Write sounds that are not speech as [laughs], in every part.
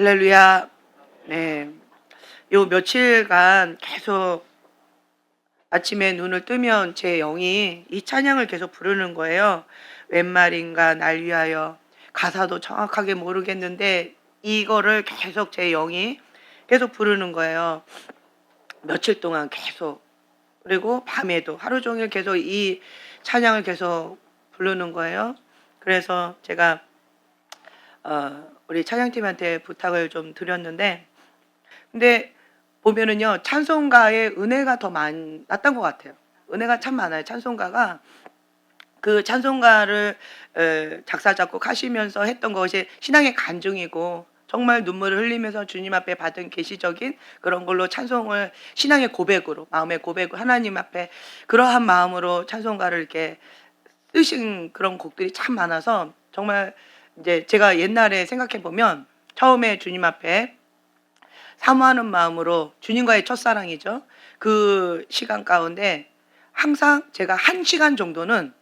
할렐루야. 네. 요 며칠간 계속 아침에 눈을 뜨면 제 영이 이 찬양을 계속 부르는 거예요. 웬 말인가 날 위하여 가사도 정확하게 모르겠는데 이거를 계속 제 영이 계속 부르는 거예요. 며칠 동안 계속 그리고 밤에도 하루 종일 계속 이 찬양을 계속 부르는 거예요. 그래서 제가 어, 우리 찬양팀한테 부탁을 좀 드렸는데 근데 보면은요 찬송가의 은혜가 더 많았던 것 같아요. 은혜가 참 많아요. 찬송가가 그 찬송가를 에, 작사 작곡하시면서 했던 것이 신앙의 간증이고 정말 눈물을 흘리면서 주님 앞에 받은 계시적인 그런 걸로 찬송을 신앙의 고백으로 마음의 고백으로 하나님 앞에 그러한 마음으로 찬송가를 이렇게 쓰신 그런 곡들이 참 많아서 정말 이제 제가 옛날에 생각해 보면 처음에 주님 앞에 사모하는 마음으로 주님과의 첫사랑이죠. 그 시간 가운데 항상 제가 한 시간 정도는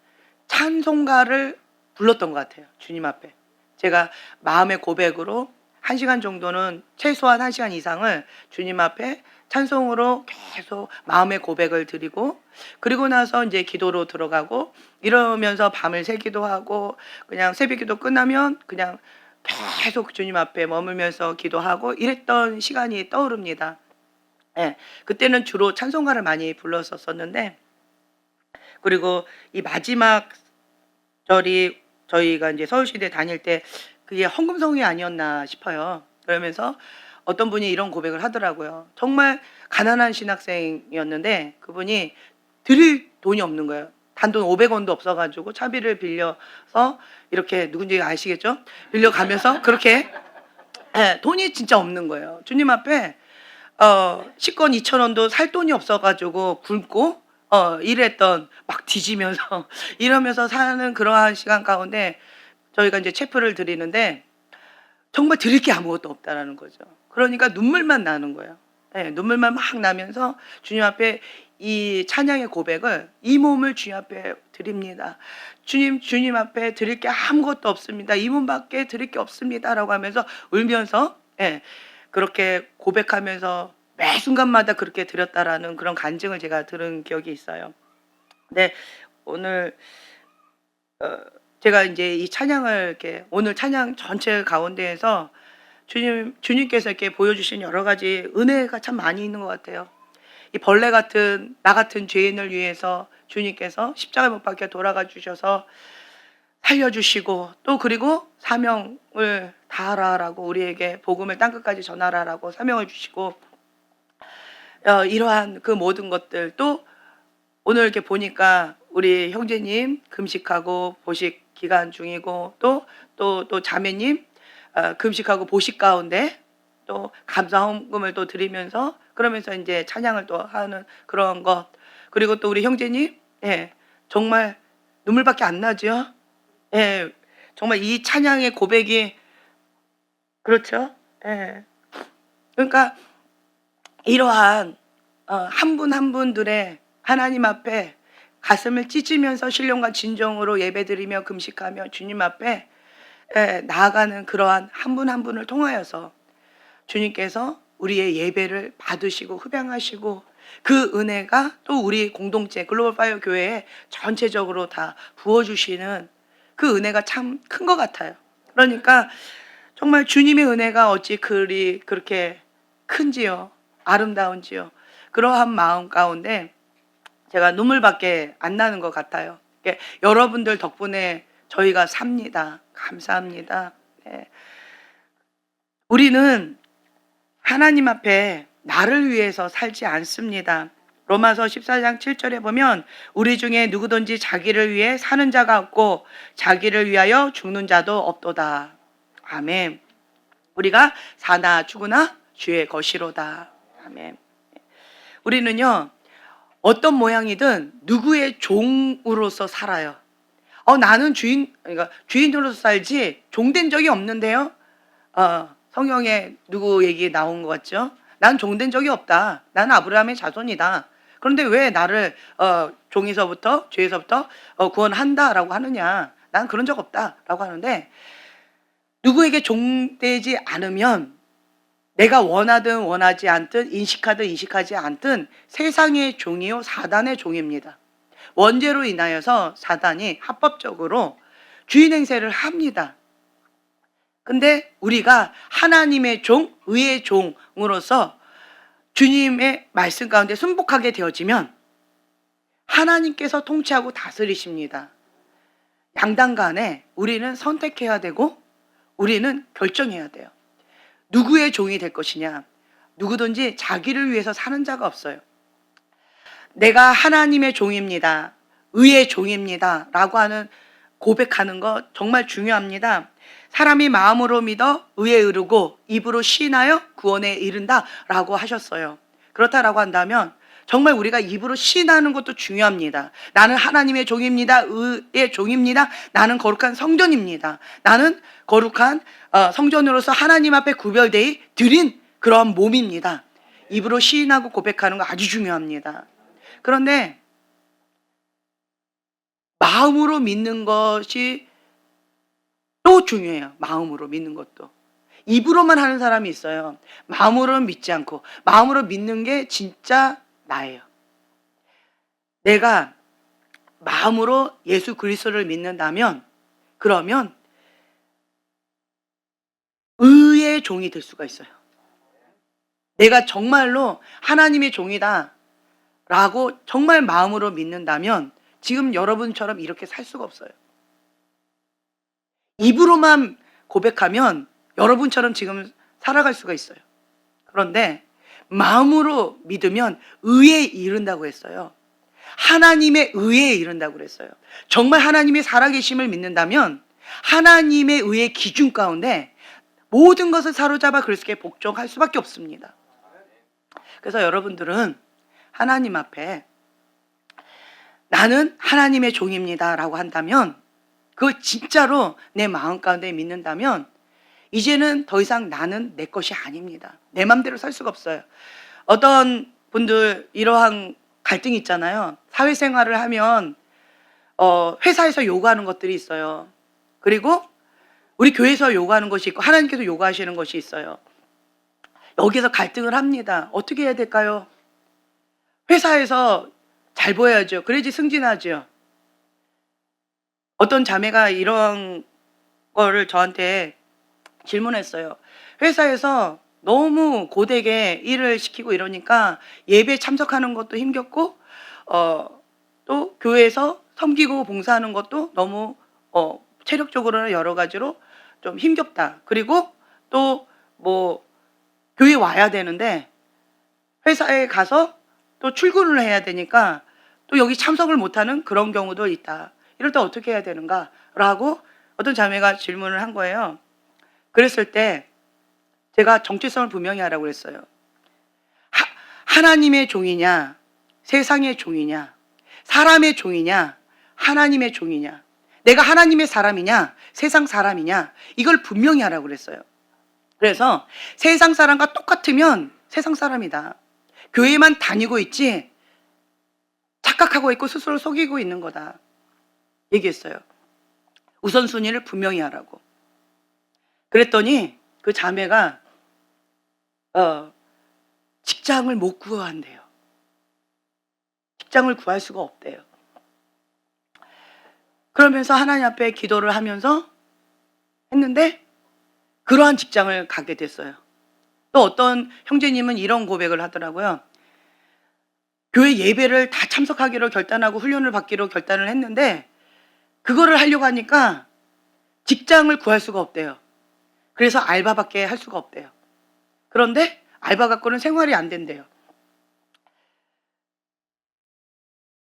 찬송가를 불렀던 것 같아요. 주님 앞에. 제가 마음의 고백으로 한 시간 정도는 최소한 한 시간 이상을 주님 앞에 찬송으로 계속 마음의 고백을 드리고 그리고 나서 이제 기도로 들어가고 이러면서 밤을 새기도 하고 그냥 새벽 기도 끝나면 그냥 계속 주님 앞에 머물면서 기도하고 이랬던 시간이 떠오릅니다. 예, 그때는 주로 찬송가를 많이 불렀었었는데 그리고 이 마지막 절이 저희가 이제 서울시대 다닐 때 그게 헌금성이 아니었나 싶어요. 그러면서 어떤 분이 이런 고백을 하더라고요. 정말 가난한 신학생이었는데 그분이 드릴 돈이 없는 거예요. 단돈 500원도 없어가지고 차비를 빌려서 이렇게 누군지 아시겠죠? 빌려가면서 [laughs] 그렇게 예, 돈이 진짜 없는 거예요. 주님 앞에 어, 식권 2천 원도 살 돈이 없어가지고 굶고 어, 일했던 막 뒤지면서 [laughs] 이러면서 사는 그러한 시간 가운데 저희가 이제 체프를 드리는데 정말 드릴 게 아무것도 없다라는 거죠. 그러니까 눈물만 나는 거예요. 예, 눈물만 막 나면서 주님 앞에 이 찬양의 고백을 이 몸을 주님 앞에 드립니다. 주님 주님 앞에 드릴 게 아무것도 없습니다. 이 몸밖에 드릴 게 없습니다라고 하면서 울면서 예, 그렇게 고백하면서 매 순간마다 그렇게 드렸다라는 그런 간증을 제가 들은 기억이 있어요. 네, 오늘 어, 제가 이제 이 찬양을 이렇게 오늘 찬양 전체 가운데에서 주님 주님께서 이렇게 보여주신 여러 가지 은혜가 참 많이 있는 것 같아요. 이 벌레 같은 나 같은 죄인을 위해서 주님께서 십자가 못 박혀 돌아가 주셔서 살려주시고 또 그리고 사명을 다하라라고 우리에게 복음을 땅 끝까지 전하라라고 사명을 주시고 어, 이러한 그 모든 것들 또 오늘 이렇게 보니까 우리 형제님 금식하고 보식 기간 중이고 또 또 또 자매님 어, 금식하고 보식 가운데 또 감사헌금을 또 드리면서 그러면서 이제 찬양을 또 하는 그런 것. 그리고 또 우리 형제님 예 정말 눈물밖에 안 나죠? 예 정말 이 찬양의 고백이 그렇죠? 예. 그러니까 이러한 어, 한분한 분들의 하나님 앞에 가슴을 찢으면서 신령과 진정으로 예배드리며 금식하며 주님 앞에 예, 나아가는 그러한 한분한 분을 통하여서 주님께서 우리의 예배를 받으시고 흡양하시고 그 은혜가 또 우리 공동체 글로벌 파이어 교회에 전체적으로 다 부어주시는 그 은혜가 참 큰 것 같아요. 그러니까 정말 주님의 은혜가 어찌 그리 그렇게 큰지요, 아름다운지요. 그러한 마음 가운데 제가 눈물밖에 안 나는 것 같아요. 이게 여러분들 덕분에 저희가 삽니다. 감사합니다. 네. 우리는 하나님 앞에 나를 위해서 살지 않습니다. 로마서 14장 7절에 보면 우리 중에 누구든지 자기를 위해 사는 자가 없고 자기를 위하여 죽는 자도 없도다. 아멘. 우리가 사나 죽으나 주의 것이로다. 아멘. 우리는요, 어떤 모양이든 누구의 종으로서 살아요. 어, 나는 주인, 그러니까 주인으로서 살지 종된 적이 없는데요. 어, 성경에 누구 얘기 나온 것 같죠? 난 종된 적이 없다. 나는 아브라함의 자손이다. 그런데 왜 나를 어, 종에서부터 죄에서부터 어, 구원한다라고 하느냐? 난 그런 적 없다라고 하는데 누구에게 종되지 않으면 내가 원하든 원하지 않든 인식하든 인식하지 않든 세상의 종이요 사단의 종입니다. 원죄로 인하여서 사단이 합법적으로 주인 행세를 합니다. 근데 우리가 하나님의 종, 의의 종으로서 주님의 말씀 가운데 순복하게 되어지면 하나님께서 통치하고 다스리십니다. 양당 간에 우리는 선택해야 되고 우리는 결정해야 돼요. 누구의 종이 될 것이냐? 누구든지 자기를 위해서 사는 자가 없어요. 내가 하나님의 종입니다. 의의 종입니다. 라고 하는 고백하는 것 정말 중요합니다. 사람이 마음으로 믿어 의에 이르고 입으로 시인하여 구원에 이른다 라고 하셨어요. 그렇다라고 한다면 정말 우리가 입으로 시인하는 것도 중요합니다. 나는 하나님의 종입니다. 의의 종입니다. 나는 거룩한 성전입니다. 나는 거룩한 어, 성전으로서 하나님 앞에 구별되이 드린 그런 몸입니다. 입으로 시인하고 고백하는 거 아주 중요합니다. 그런데 마음으로 믿는 것이 또 중요해요. 마음으로 믿는 것도. 입으로만 하는 사람이 있어요. 마음으로는 믿지 않고 마음으로 믿는 게 진짜 나예요. 내가 마음으로 예수 그리스도를 믿는다면 그러면 의의 종이 될 수가 있어요. 내가 정말로 하나님의 종이다 라고 정말 마음으로 믿는다면 지금 여러분처럼 이렇게 살 수가 없어요. 입으로만 고백하면 여러분처럼 지금 살아갈 수가 있어요. 그런데 마음으로 믿으면 의에 이른다고 했어요. 하나님의 의에 이른다고 그랬어요. 정말 하나님의 살아계심을 믿는다면 하나님의 의의 기준 가운데 모든 것을 사로잡아 그리스도께 복종할 수밖에 없습니다. 그래서 여러분들은 하나님 앞에 나는 하나님의 종입니다. 라고 한다면 그걸 진짜로 내 마음 가운데 믿는다면 이제는 더 이상 나는 내 것이 아닙니다. 내 맘대로 살 수가 없어요. 어떤 분들 이러한 갈등이 있잖아요. 사회생활을 하면 어, 회사에서 요구하는 것들이 있어요. 그리고 우리 교회에서 요구하는 것이 있고 하나님께서 요구하시는 것이 있어요. 여기서 갈등을 합니다. 어떻게 해야 될까요? 회사에서 잘 보여야죠. 그래야지 승진하죠. 어떤 자매가 이런 거를 저한테 질문했어요. 회사에서 너무 고되게 일을 시키고 이러니까 예배 참석하는 것도 힘겹고 어, 또 교회에서 섬기고 봉사하는 것도 너무 어, 체력적으로나 여러 가지로 좀 힘겹다. 그리고 또 뭐 교회 와야 되는데 회사에 가서 또 출근을 해야 되니까 또 여기 참석을 못하는 그런 경우도 있다. 이럴 때 어떻게 해야 되는가? 라고 어떤 자매가 질문을 한 거예요. 그랬을 때 제가 정체성을 분명히 하라고 그랬어요. 하, 하나님의 종이냐, 세상의 종이냐, 사람의 종이냐, 하나님의 종이냐, 내가 하나님의 사람이냐, 세상 사람이냐, 이걸 분명히 하라고 그랬어요. 그래서 세상 사람과 똑같으면 세상 사람이다. 교회만 다니고 있지, 착각하고 있고 스스로 속이고 있는 거다. 얘기했어요. 우선순위를 분명히 하라고. 그랬더니 그 자매가 어, 직장을 못 구한대요. 직장을 구할 수가 없대요. 그러면서 하나님 앞에 기도를 하면서 했는데 그러한 직장을 가게 됐어요. 또 어떤 형제님은 이런 고백을 하더라고요. 교회 예배를 다 참석하기로 결단하고 훈련을 받기로 결단을 했는데 그거를 하려고 하니까 직장을 구할 수가 없대요. 그래서 알바밖에 할 수가 없대요. 그런데 알바 갖고는 생활이 안 된대요.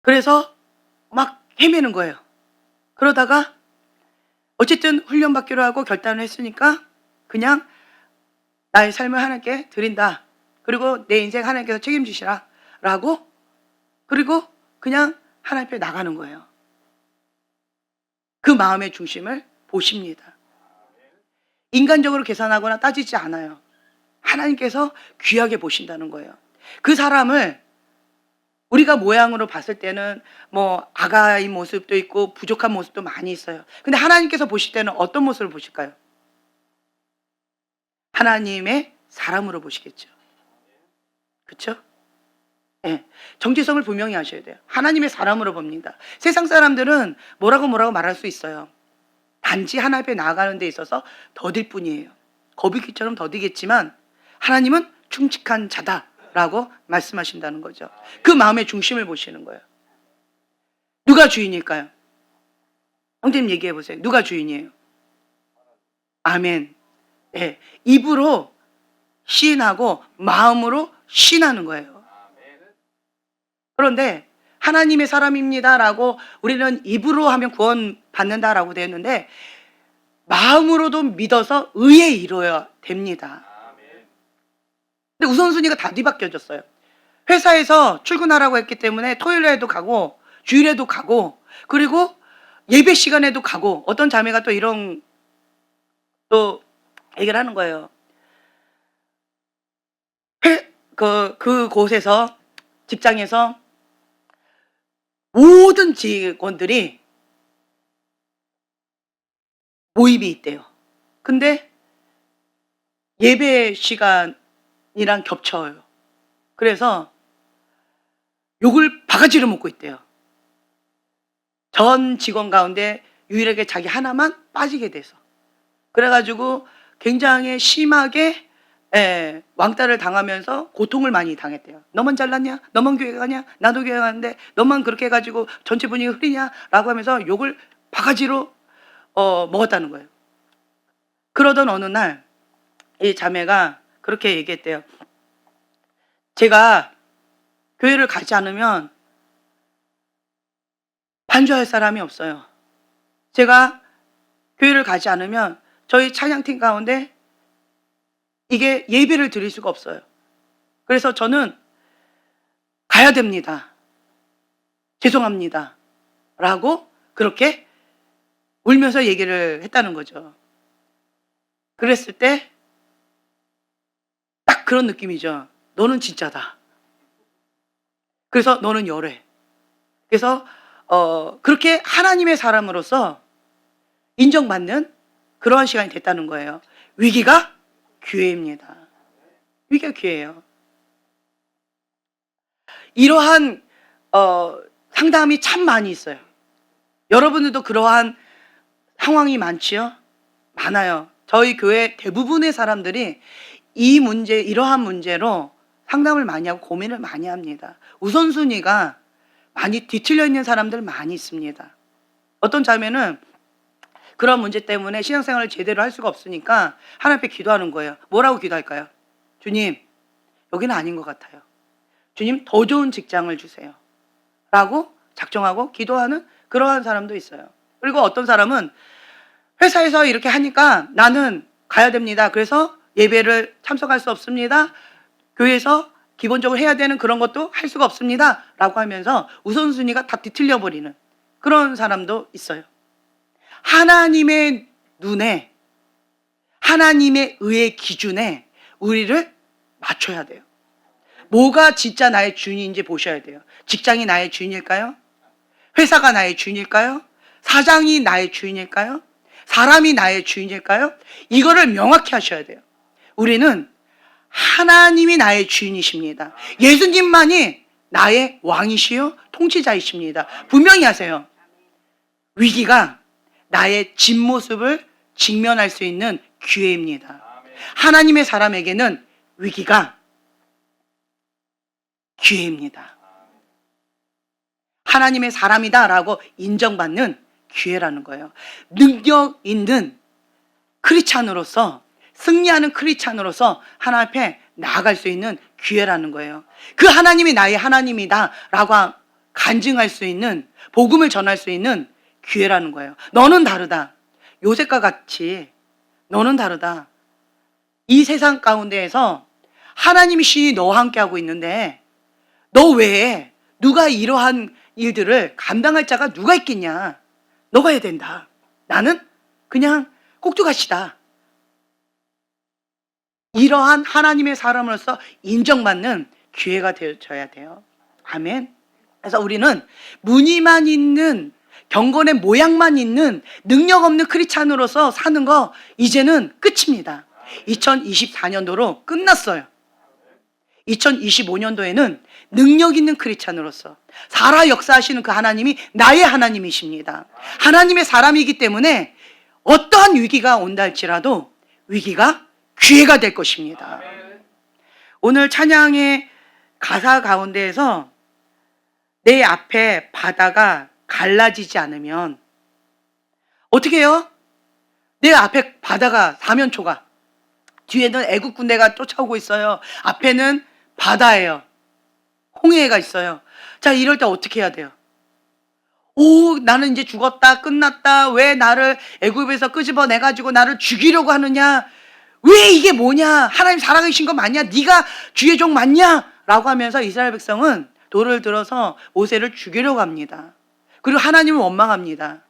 그래서 막 헤매는 거예요. 그러다가 어쨌든 훈련 받기로 하고 결단을 했으니까 그냥 나의 삶을 하나님께 드린다. 그리고 내 인생 하나님께서 책임지시라. 라고 그리고 그냥 하나님 앞에 나가는 거예요. 그 마음의 중심을 보십니다. 인간적으로 계산하거나 따지지 않아요. 하나님께서 귀하게 보신다는 거예요. 그 사람을 우리가 모양으로 봤을 때는 뭐 아가의 모습도 있고 부족한 모습도 많이 있어요. 근데 하나님께서 보실 때는 어떤 모습을 보실까요? 하나님의 사람으로 보시겠죠. 그렇죠? 예. 정체성을 분명히 하셔야 돼요. 하나님의 사람으로 봅니다. 세상 사람들은 뭐라고 뭐라고 말할 수 있어요. 단지 하나 앞에 나아가는 데 있어서 더딜 뿐이에요. 거북이처럼 더디겠지만 하나님은 충직한 자다라고 말씀하신다는 거죠. 그 마음의 중심을 보시는 거예요. 누가 주인일까요? 형제님 얘기해 보세요. 누가 주인이에요? 아멘. 예. 입으로 시인하고 마음으로 신하는 거예요. 그런데 하나님의 사람입니다라고 우리는 입으로 하면 구원 받는다라고 되어 있는데 마음으로도 믿어서 의에 이루어야 됩니다. 근데 우선순위가 다 뒤바뀌어졌어요. 회사에서 출근하라고 했기 때문에 토요일에도 가고 주일에도 가고 그리고 예배 시간에도 가고 어떤 자매가 또 이런 또 얘기를 하는 거예요. 회, 그, 그 곳에서 직장에서 모든 직원들이 모임이 있대요. 근데 예배 시간이랑 겹쳐요. 그래서 욕을 바가지로 먹고 있대요. 전 직원 가운데 유일하게 자기 하나만 빠지게 돼서. 그래가지고 굉장히 심하게 예, 왕따를 당하면서 고통을 많이 당했대요. 너만 잘났냐? 너만 교회 가냐? 나도 교회 가는데 너만 그렇게 해가지고 전체 분위기 흐리냐? 라고 하면서 욕을 바가지로 어, 먹었다는 거예요. 그러던 어느 날 이 자매가 그렇게 얘기했대요. 제가 교회를 가지 않으면 반주할 사람이 없어요. 제가 교회를 가지 않으면 저희 찬양팀 가운데 이게 예배를 드릴 수가 없어요. 그래서 저는 가야 됩니다. 죄송합니다. 라고 그렇게 울면서 얘기를 했다는 거죠. 그랬을 때 딱 그런 느낌이죠. 너는 진짜다. 그래서 너는 열애. 그래서 어, 그렇게 하나님의 사람으로서 인정받는 그러한 시간이 됐다는 거예요. 위기가 기회입니다. 위기가 기회예요. 이러한 어, 상담이 참 많이 있어요. 여러분들도 그러한 상황이 많지요? 많아요. 저희 교회 대부분의 사람들이 이 문제, 이러한 문제로 상담을 많이 하고 고민을 많이 합니다. 우선순위가 많이 뒤틀려 있는 사람들 많이 있습니다. 어떤 자매는 그런 문제 때문에 신앙생활을 제대로 할 수가 없으니까 하나님 앞에 기도하는 거예요. 뭐라고 기도할까요? 주님, 여기는 아닌 것 같아요. 주님, 더 좋은 직장을 주세요. 라고 작정하고 기도하는 그러한 사람도 있어요. 그리고 어떤 사람은 회사에서 이렇게 하니까 나는 가야 됩니다. 그래서 예배를 참석할 수 없습니다. 교회에서 기본적으로 해야 되는 그런 것도 할 수가 없습니다. 라고 하면서 우선순위가 다 뒤틀려 버리는 그런 사람도 있어요. 하나님의 눈에 하나님의 의의 기준에 우리를 맞춰야 돼요. 뭐가 진짜 나의 주인인지 보셔야 돼요. 직장이 나의 주인일까요? 회사가 나의 주인일까요? 사장이 나의 주인일까요? 사람이 나의 주인일까요? 이거를 명확히 하셔야 돼요. 우리는 하나님이 나의 주인이십니다. 예수님만이 나의 왕이시요 통치자이십니다. 분명히 하세요. 위기가 나의 진모습을 직면할 수 있는 기회입니다. 하나님의 사람에게는 위기가 기회입니다. 하나님의 사람이다라고 인정받는 기회라는 거예요. 능력 있는 크리찬으로서 승리하는 크리찬으로서 하나님 앞에 나아갈 수 있는 기회라는 거예요. 그 하나님이 나의 하나님이다라고 간증할 수 있는 복음을 전할 수 있는 기회라는 거예요. 너는 다르다. 요셉과 같이 너는 다르다. 이 세상 가운데에서 하나님이 너와 함께 하고 있는데 너 외에 누가 이러한 일들을 감당할 자가 누가 있겠냐? 너가 해야 된다. 나는 그냥 꼭두가시다. 이러한 하나님의 사람으로서 인정받는 기회가 되어져야 돼요. 아멘. 그래서 우리는 무늬만 있는 경건의 모양만 있는 능력 없는 크리스찬으로서 사는 거 이제는 끝입니다. 2024년도로 끝났어요. 2025년도에는 능력 있는 크리스찬으로서 살아 역사하시는 그 하나님이 나의 하나님이십니다. 하나님의 사람이기 때문에 어떠한 위기가 온다 할지라도 위기가 기회가 될 것입니다. 오늘 찬양의 가사 가운데에서 내 앞에 바다가 갈라지지 않으면 어떻게 해요? 내 앞에 바다가 사면초가 뒤에는 애국 군대가 쫓아오고 있어요. 앞에는 바다예요. 홍해가 있어요. 자, 이럴 때 어떻게 해야 돼요? 오, 나는 이제 죽었다, 끝났다. 왜 나를 애굽에서 끄집어내 가지고 나를 죽이려고 하느냐? 왜 이게 뭐냐? 하나님 살아계신 거 맞냐? 네가 주의 종 맞냐? 라고 하면서 이스라엘 백성은 돌을 들어서 모세를 죽이려고 합니다. 그리고 하나님을 원망합니다.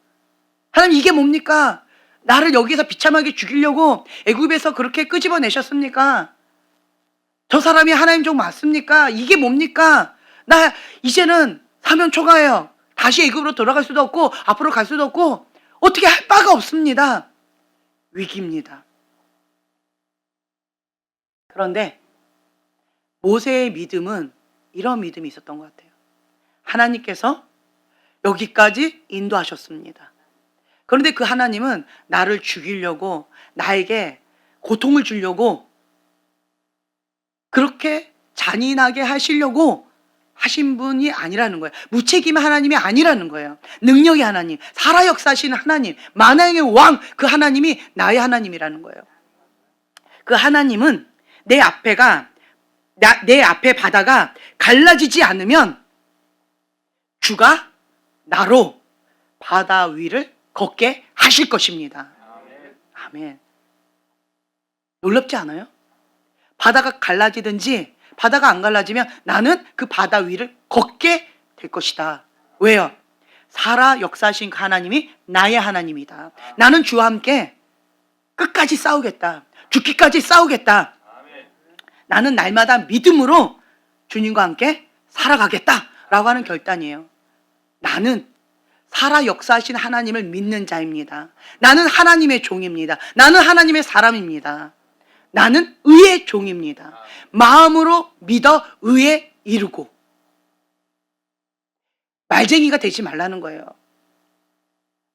하나님 이게 뭡니까? 나를 여기서 비참하게 죽이려고 애굽에서 그렇게 끄집어내셨습니까? 저 사람이 하나님 종 맞습니까? 이게 뭡니까? 나 이제는 사면 초가예요. 다시 애굽으로 돌아갈 수도 없고 앞으로 갈 수도 없고 어떻게 할 바가 없습니다. 위기입니다. 그런데 모세의 믿음은 이런 믿음이 있었던 것 같아요. 하나님께서 여기까지 인도하셨습니다. 그런데 그 하나님은 나를 죽이려고 나에게 고통을 주려고 그렇게 잔인하게 하시려고 하신 분이 아니라는 거예요. 무책임 하나님이 아니라는 거예요. 능력의 하나님, 살아 역사하시는 하나님, 만왕의 왕, 그 하나님이 나의 하나님이라는 거예요. 그 하나님은 내 앞에가, 나, 내 앞에 바다가 갈라지지 않으면 주가 나로 바다 위를 걷게 하실 것입니다. 아멘. 놀랍지 않아요? 바다가 갈라지든지 바다가 안 갈라지면 나는 그 바다 위를 걷게 될 것이다. 왜요? 살아 역사하신 그 하나님이 나의 하나님이다. 나는 주와 함께 끝까지 싸우겠다. 죽기까지 싸우겠다. 나는 날마다 믿음으로 주님과 함께 살아가겠다. 라고 하는 결단이에요. 나는 살아 역사하신 하나님을 믿는 자입니다. 나는 하나님의 종입니다. 나는 하나님의 사람입니다. 나는 의의 종입니다. 마음으로 믿어 의에 이루고 말쟁이가 되지 말라는 거예요.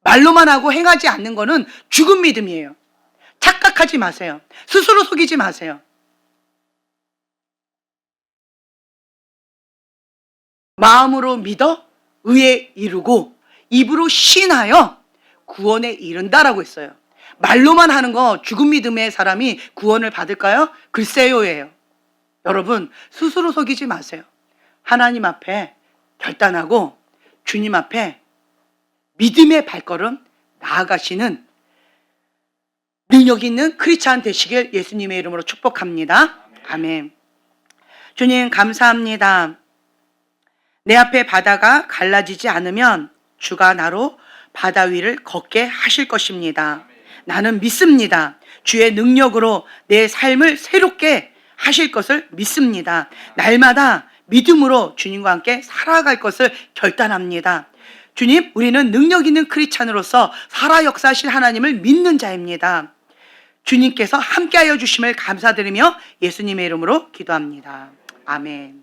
말로만 하고 행하지 않는 거는 죽은 믿음이에요. 착각하지 마세요. 스스로 속이지 마세요. 마음으로 믿어 의에 이루고 입으로 신하여 구원에 이른다라고 했어요. 말로만 하는 거 죽은 믿음의 사람이 구원을 받을까요? 글쎄요예요. 여러분 스스로 속이지 마세요. 하나님 앞에 결단하고 주님 앞에 믿음의 발걸음 나아가시는 능력 있는 크리스찬 되시길 예수님의 이름으로 축복합니다. 아멘. 주님 감사합니다. 내 앞에 바다가 갈라지지 않으면 주가 나로 바다 위를 걷게 하실 것입니다. 나는 믿습니다. 주의 능력으로 내 삶을 새롭게 하실 것을 믿습니다. 날마다 믿음으로 주님과 함께 살아갈 것을 결단합니다. 주님, 우리는 능력 있는 크리스찬으로서 살아 역사하신 하나님을 믿는 자입니다. 주님께서 함께하여 주심을 감사드리며 예수님의 이름으로 기도합니다. 아멘.